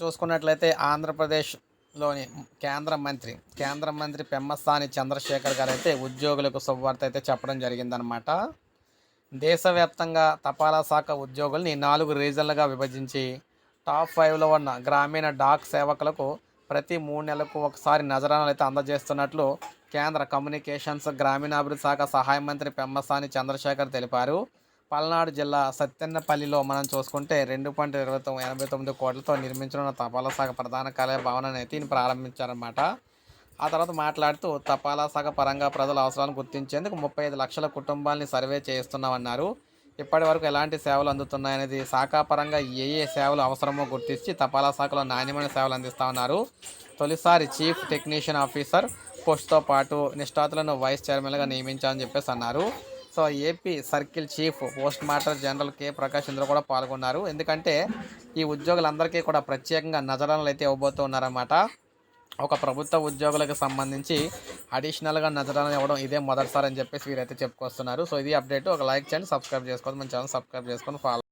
చూసుకున్నట్లయితే ఆంధ్రప్రదేశ్లోని కేంద్ర మంత్రి కేంద్ర మంత్రి పెమ్మసాని చంద్రశేఖర్ గారు అయితే ఉద్యోగులకు శుభవార్త అయితే చెప్పడం జరిగిందనమాట దేశవ్యాప్తంగా తపాలా శాఖ ఉద్యోగుల్ని నాలుగు రీజన్లుగా విభజించి టాప్ ఫైవ్లో ఉన్న గ్రామీణ డాక్ సేవకులకు ప్రతి మూడు నెలలకు ఒకసారి నజరానాలు అయితే అందజేస్తున్నట్లు కేంద్ర కమ్యూనికేషన్స్ గ్రామీణాభివృద్ధి శాఖ సహాయ మంత్రి పెమ్మసాని చంద్రశేఖర్ తెలిపారు. పల్నాడు జిల్లా సత్యన్నపల్లిలో మనం చూసుకుంటే రెండు పాయింట్ ఇరవై తొమ్మిది ఎనభై తొమ్మిది కోట్లతో నిర్మించనున్న తపాలా శాఖ ప్రధాన కార్యాలయ భవనాన్ని అయితే ఈయన ప్రారంభించారన్నమాట. ఆ తర్వాత మాట్లాడుతూ తపాలా శాఖ పరంగా ప్రజల అవసరాలను గుర్తించేందుకు ముప్పై ఐదు లక్షల కుటుంబాలని సర్వే చేస్తున్నామన్నారు ఇప్పటి వరకు ఎలాంటి సేవలు అందుతున్నాయనేది శాఖాపరంగా ఏ ఏ సేవలు అవసరమో గుర్తించి తపాలా శాఖలో నాణ్యమైన సేవలు అందిస్తామన్నారు. తొలిసారి చీఫ్ టెక్నీషియన్ ఆఫీసర్ పోస్ట్తో పాటు నిష్ఠాతులను వైస్ చైర్మన్గా నియమించామని చెప్పేసి అన్నారు. So AP circle chief postmaster general K Prakash ఇందులో కూడా పాల్గొన్నారు. ఎందుకంటే ఈ ఉద్యోగులందరికీ కూడా ప్రత్యేకంగా నజరాలు అయితే ఇవ్వబోతున్నారన్నమాట. ఒక ప్రభుత్వ ఉద్యోగులకు సంబంధించి అడిషనల్గా నజరాలను ఇవ్వడం ఇదే మొదటిసారి అని చెప్పేసి వీరైతే చెప్పుకొస్తున్నారు. సో ఇది అప్డేట్. ఒక లైక్ చేయండి సబ్స్క్రైబ్ చేసుకోండి మన ఛానల్ సబ్స్క్రైబ్ చేసుకొని ఫాలో